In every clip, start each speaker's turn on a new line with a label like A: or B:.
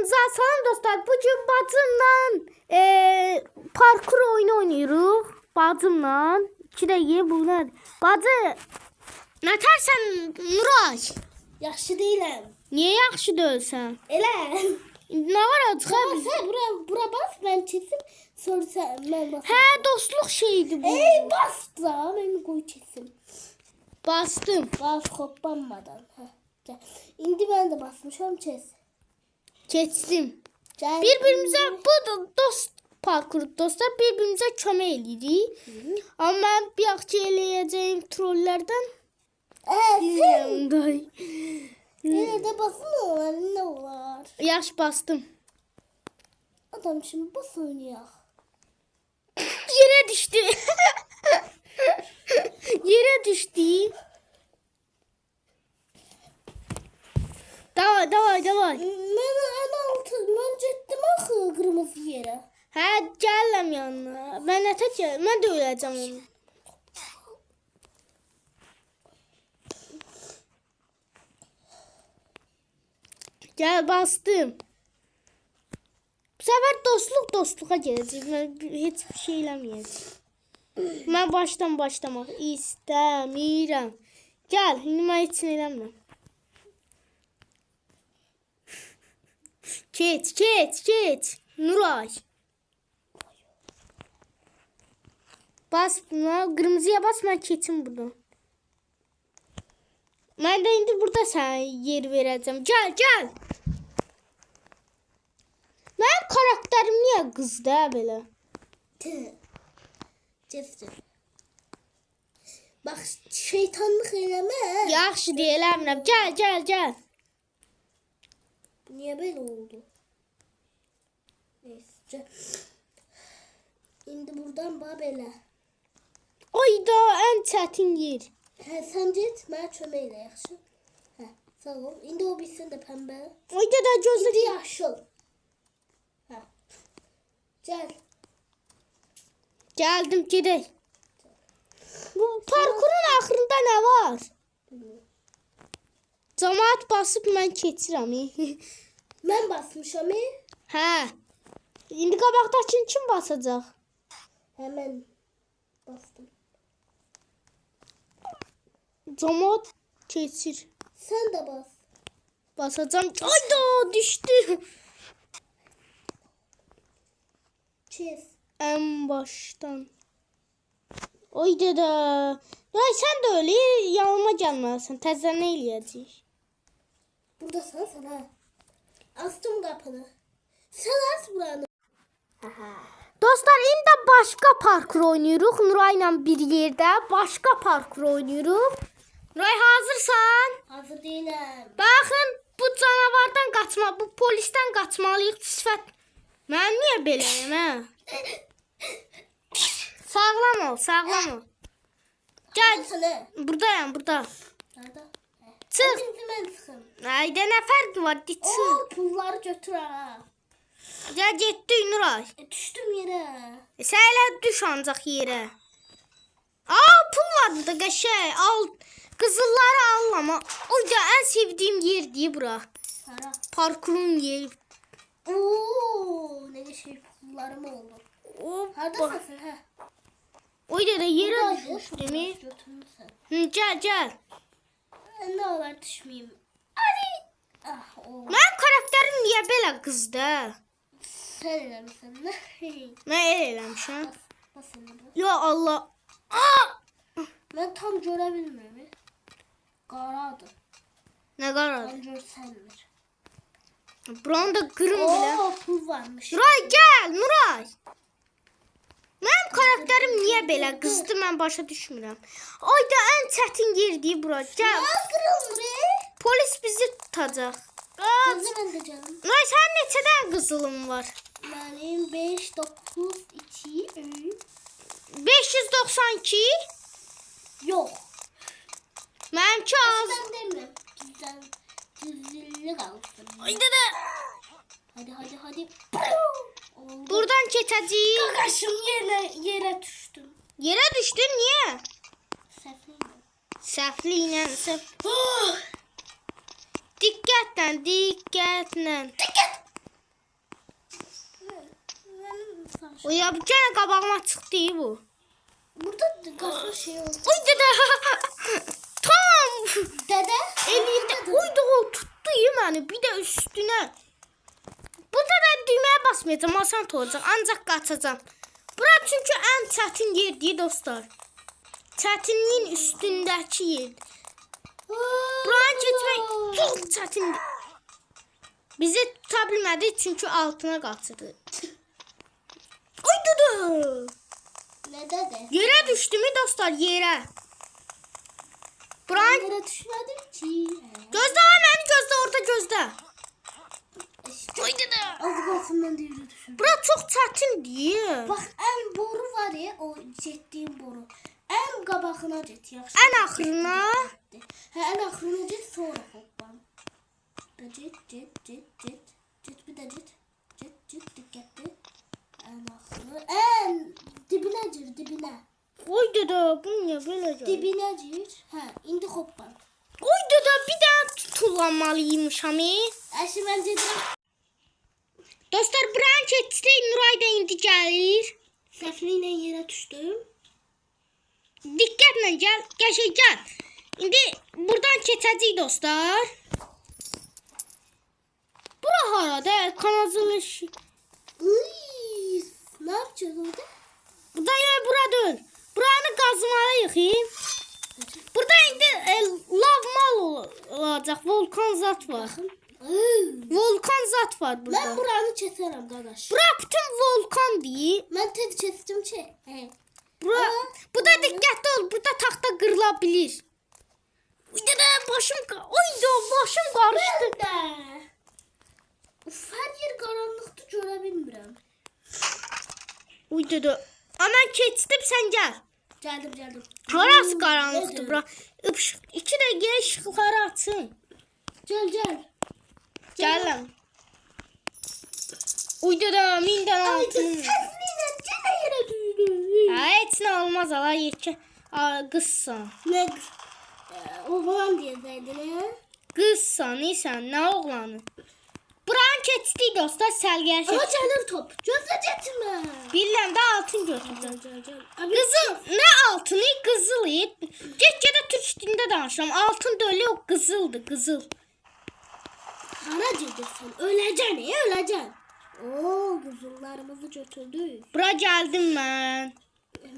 A: Kanalımıza salam dostlar. Bugün bacımla e, parkur oyunu oynuyoruz. Bacımla. İki dəqiqə bunlar. Bacı, nətərsən Nuray?
B: Yaxşı deyiləm.
A: Niyə yaxşı deyilsən?
B: Elə.
A: Nə var açıq?
B: Bas, hə, bura, bura bas, mən keçim. Sonra sən, mən basım.
A: Hə, dostluq şeydi bu.
B: Ey, bas da, mən qoy keçim.
A: Bastım.
B: Bas, hoppanmadan. Hə, gəl. İndi mən də basmışam, kes.
A: Keçdim.
B: Gəl.
A: Bir-birimizə bu da dost parkuru dostlar bir-birimizə kömək eləyirik. Amma mən bir yaxşı eləyəcəyim trollərdən
B: sən
A: yanımday.
B: yenə də basın olar, nə olar?
A: Yaş bastım.
B: Adam şimdi bas oynayaq.
A: Yere düştü. Yere düştü. Davay davay davay.
B: Mən ən altı, mən getdim axı qırmızı yerə.
A: Hə gəlirəm yanına. Mən nətə gəl. Mən də öləcəm onu. Gəl bastım. Bu sefer dostluq dostluğa gələcək. Mən heç bir şey eləməyəcəm. Mən başdan başlamaq istəmirəm. Gəl, indi mən heç nə eləmirəm. Keç, keç, keç. Nuray. Bas buna. Qırmızıya bas, mən keçim buradan. Mən də indi burada sənə yer verəcəm. Gəl, gəl. Mənim karakterim niyə qızdı hə belə?
B: Cesur. Bax, şeytanlıq eləmə.
A: Yaxşı deyiləmirəm. Gəl, gəl, gəl.
B: Niye böyle oldu? Neyse. İndi buradan bax belə.
A: Ayda ən çətin yer.
B: Get, mənə kömək elə, yaxşı? Hə, sağ ol. İndi o bilsin də pəmbə.
A: Ayda da gözlə
B: İndi yaşıl. Hə. Gəl.
A: Gəldim, gedək. Bu parkurun axırında nə var? Camaat basıb mən keçirəm.
B: Mən basmışam, e?
A: hə. İndi qabaqdakını kim basacaq?
B: Həmən bastım.
A: Camaat keçir.
B: Sən də bas.
A: Basacağım. Ayda düşdü.
B: Kes.
A: En baştan. Oy dede. Ya sen de öyle yanıma gelmezsin. Tezden ne eləyəcəyik?
B: Buradasan sən, hə. Astım qapını. Sən aç buranı.
A: Dostlar indi başka parkur oynuyoruz. Nuray'la bir yerde başka parkur oynuyoruz. Nuray hazırsan?
B: Hazır deyiləm.
A: Bakın bu canavardan kaçma, bu polisten kaçmalıyıq sifət. Mən niyə beləyəm hə? Sağlam ol, sağlam ol. Gel, buradayım, burada.
B: Nerede?
A: Çıx.
B: Hadi mən çıxım.
A: Ayda nə fərqi var? Çıx.
B: Oo, pulları götür ha.
A: Ya getdik Nuray.
B: E, düştüm yere.
A: E, sən elə düş ancaq yerə. Aa, pul vardı da qəşəng. Al. Qızılları al amma. O da ən sevdiyim yerdir bura.
B: Para.
A: Parkurun yeri.
B: Oo, ne şey pullarım oldu.
A: Hoppa.
B: Haradasın sen ha?
A: O da yerə düşdü. Hı, gəl, gəl.
B: Ne olur Hadi. Ah,
A: karakterim niyə belə qızdı?
B: Sen eləmişsin. Ne?
A: Elə eləmişəm.
B: Bas.
A: Ya Allah. Aa!
B: Ben tam görebilmiyorum. Qaradır.
A: Nə qarar?
B: Ben görsənmir.
A: Buranı da qırım belə.
B: Oo, pul varmış.
A: Nuray gəl, Nuray. Mənim karakterim niyə belə qızdı, mən başa düşmürəm. Ayda ən çətin yerdir bura. Gəl.
B: Hazırım be.
A: Polis Qaç.
B: Hadi ben de canım.
A: Nuray sənin neçə dənə qızılın var?
B: Benim 5, 9, 2, 3.
A: 592.
B: Yok.
A: Mənimki az.
B: Ben demiyorum. Güzel. Güzellik alsın.
A: Ayda da.
B: Hadi hadi hadi. Oldu.
A: Buradan keçəcəyik.
B: Kakaşım yere, yere düştüm.
A: Yerə düşdün niyə?
B: Sefiyim.
A: Səhvli ilə Diqqətlə, diqqətlə.
B: Dikkat.
A: O ya bir gene qabağıma çıxdı bu.
B: Burada kafa şey oldu.
A: Oy dede. Tam.
B: Dede.
A: Elinde uydu o tuttu məni bir də üstünə. Burada da düyməyə basmayacağam, asan olacaq. Ancaq qaçacağam. Bura çünki ən çətin yerdir dostlar. Çətinliyin üstündəki yer. Buranı keçmək çox çətindir. Bizi tuta bilmədi çünki altına qaçırdı. Oy dudu.
B: Ne dede?
A: Yerə düşdü mü dostlar, yerə? Buranı
B: Yere düşmedim ki.
A: məni gözlə, orada gözlə.
B: İşte
A: Oy dudu.
B: az kalsın ben de yere düşürdüm.
A: Bura çox çətindir.
B: Bak en boru var ya o. En qabağına jet yaxşı.
A: Ən axırına
B: Ha en axırına jet sonra hoppan. Jet jet jet jet. Jet bir de jet. Jet jet dikkatli. En axırı. En dibine gir dibine.
A: Oy dede, bu niyə beləcə?
B: Dibine gir. Ha indi hoppan.
A: Oy dede, bir daha tutulanmalıymışam. e.
B: Əşi mən gedirəm.
A: Dostlar, buranı keçdi, Nuray da indi gəlir.
B: Səhvlə ilə yerə düşdüm.
A: Gəl, qəşəng gəl. İndi buradan keçəcəyik dostlar. Bura harada? Kanazılış.
B: Ne yapacağız orada?
A: Burada ya bura deyil. Buranı qazmalıyıq. e. Burada indi e, lav mal ol- olacaq. Volkan zat var. Volkan zat var burada.
B: Mən buranı kəsərəm qardaş.
A: Bura bütün volkan.
B: Mən tez kəsdim ki. Hə.
A: Bura, bu taxta qırıla bilir. Uy da başım, qa- oy da başım qarışdı.
B: Də. Uf, hər yer qaranlıqdır, görə bilmirəm.
A: Uy da. Amma keçdim sən gəl.
B: Gəldim, gəldim.
A: Harası
B: nədir?
A: bura. Işıq, iki dəqiqə işıqları açın.
B: Gəl, gəl.
A: Gəlin. Uy da minden
B: Ay,
A: altın.
B: səslə yenə yerə düşdüm.
A: Ha, heç nə olmaz ala yekə. Qızsan.
B: Nə? Ə, Oğlan deyəydin, hə?
A: Qızsan, isən, nə oğlanı? Buranı keçdik dostlar, səlgər keçdik.
B: gəlir top. Gözlə getmə.
A: Bilirəm də altın.
B: Abi,
A: Qızıl, nə altını? Qızıl. Get-gedə türk dilində danışıram. Altın deyil, o qızıldır, qızıl.
B: Hara gedirsən? Öləcəksən, öləcəksən. Oo, qızıllarımızı götürdük.
A: Bura gəldim mən.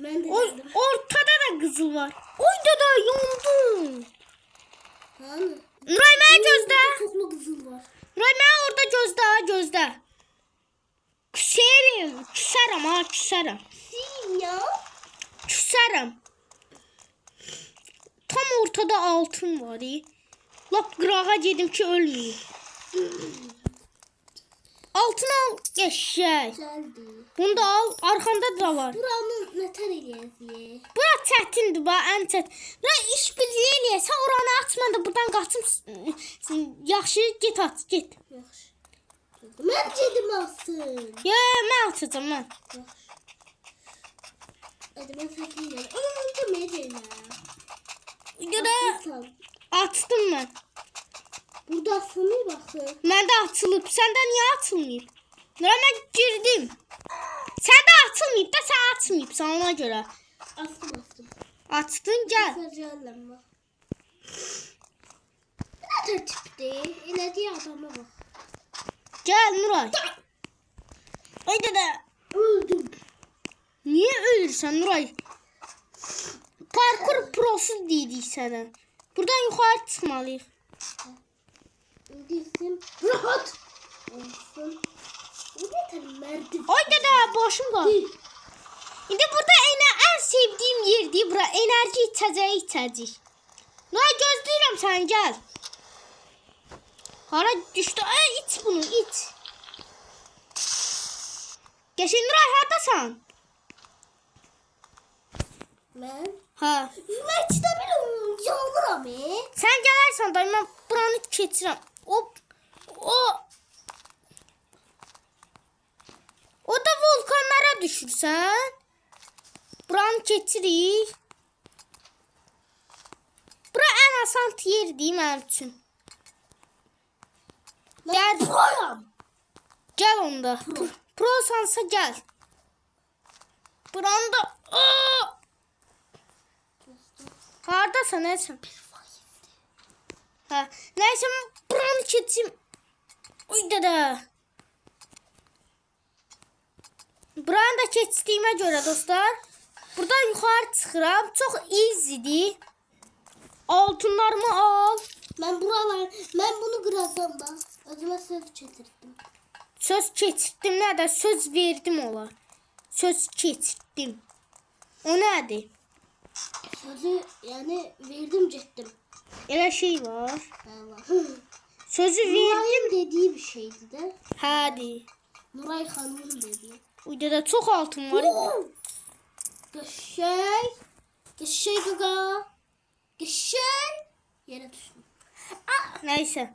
B: Mən də
A: O,
B: gəldim.
A: ortada da qızıl var. Oy da yondum.
B: Hanı?
A: Nuray mənə gözlə.
B: Çoxlu qızıl var.
A: Nuray mənə orada gözlə, gözlə. Küsərim, küsərəm ha, küsərəm.
B: Sinya.
A: Küsərəm. Tam ortada altın var. Lap qırağa gedim ki ölməyim. Altın al, qəşəng.
B: Gəldi.
A: Bunu da al, arxanda da var.
B: Buranı nətər eləyəcəyik?
A: Bura çətindir bax, ən çətin. Bura iş birliyi eləyəsən oranı açma da buradan qaçım. Yaxşı, get aç, get.
B: Yaxşı. Mən gedim alsın.
A: Ya, mən açacağam mən.
B: Hadi mən öldürməyəcəyim.
A: Ya da
B: Baxırsan.
A: açdım mən.
B: Burada asılmıyor baxın.
A: Məndə açılıb. Səndə niyə açılmayıb? Nura mən girdim. Səndə açılmayıb da sən açmayıbsan ona görə.
B: Astım astım.
A: Açdın, gəl.
B: Saracağım bak. Ne tertipti? Elediği adama bak.
A: Gəl Nuray. Ay dədə.
B: Öldüm.
A: Niyə ölürsən Nuray? Parkur prosu dedik sənə. Buradan yuxarı çıxmalıyıq.
B: İndirsin. Rahat. Olsun. Bu ne tane merdiven?
A: Ay dədə, başım qaldı. İndi burada ena ən sevdiyim yerdir bura. Enerji içəcəyi içəcək. Nuray gözləyirəm sən gəl. Hara düşdü? Ay iç bunu, iç. Qəşəng Nuray hardasan?
B: Ben.
A: Ha.
B: Ben işte bir yanıram e.
A: Sən gələrsən da mən buranı keçirəm. O O da vulkanlara düşürsən. Buranı keçirik. Bura ən asan yerdir mənim üçün.
B: Proyam.
A: Gəl onda. Pro sansa gəl. Buranda. Hardasan? Ha, neyse ben buranı keçim. Uy dede. Buranı da keçdiyimə görə dostlar. Buradan yuxarı çıxıram. Çox easy'dir. Altınlarımı al.
B: Ben buralar, ben bunu kıracağım da. Özüme söz çetirdim.
A: Söz keçirtdim nədir? Söz verdim ola. Söz keçirtdim. O nədir?
B: Sözü yani verdim cettim.
A: Elə şey var.
B: Allah.
A: Sözü.
B: Nuray'ın dediği bir şeydi de.
A: Hadi.
B: Nuray Hanım'ın dediği.
A: Uyda da çox altın var.
B: Geçey. Geçey gaga. Geçey. Yere düştüm.
A: Nəysə.